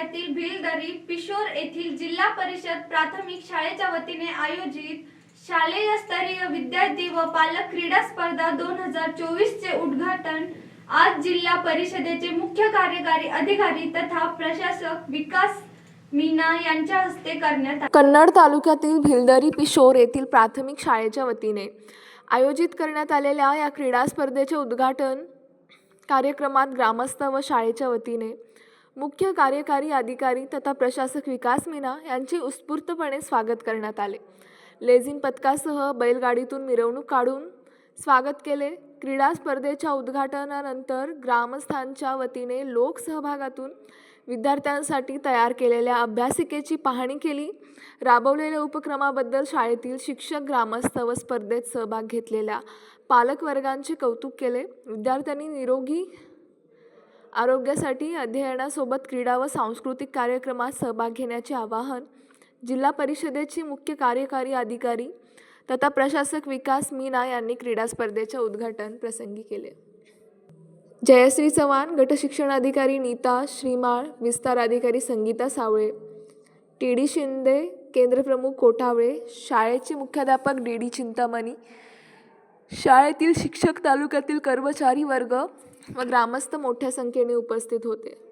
तालुक्यातील भिलदरी पिशोर येथील जिल्हा परिषद प्राथमिक शाळेच्या वतीने आयोजित शालेय स्तरीय विद्यार्थी व पालक क्रीडा स्पर्धा दोन हजार चोवीस चे उद्घाटन आज जिल्हा परिषदेचे मुख्य कार्यकारी अधिकारी तथा प्रशासक विकास मीना यांच्या हस्ते करण्यात कन्नड तालुक्यातील भिलदरी पिशोर येथील प्राथमिक शाळेच्या वतीने आयोजित करण्यात आलेल्या या क्रीडा स्पर्धेचे उद्घाटन कार्यक्रमात ग्रामस्थ व शाळेच्या वतीने मुख्य कार्यकारी अधिकारी तथा प्रशासक विकास मीना यांचे उत्स्फूर्तपणे स्वागत करण्यात आले. लेझिम पथकासह बैलगाडीतून मिरवणूक काढून स्वागत केले. क्रीडा स्पर्धेच्या उद्घाटनानंतर ग्रामस्थांच्या वतीने लोकसहभागातून विद्यार्थ्यांसाठी तयार केलेल्या अभ्यासिकेची पाहणी केली. राबवलेल्या उपक्रमाबद्दल शाळेतील शिक्षक ग्रामस्थ व स्पर्धेत सहभाग घेतलेल्या पालकवर्गांचे कौतुक केले. विद्यार्थ्यांनी निरोगी आरोग्यासाठी अध्ययनासोबत क्रीडा व सांस्कृतिक कार्यक्रमात सहभाग घेण्याचे आवाहन जिल्हा परिषदेची मुख्य कार्यकारी अधिकारी तथा प्रशासक विकास मीना यांनी क्रीडा स्पर्धेच्या उद्घाटन प्रसंगी केले. जयश्री चव्हाण गटशिक्षण अधिकारी नीता श्रीमाळ विस्तार अधिकारी संगीता सावळे टी डी शिंदे केंद्रप्रमुख कोठावळे शाळेचे मुख्याध्यापक डी डी चिंतामणी शाळेतील शिक्षक तालुक्यातील कर्मचारी वर्ग व ग्रामस्थ मोठ्या संख्येने उपस्थित होते.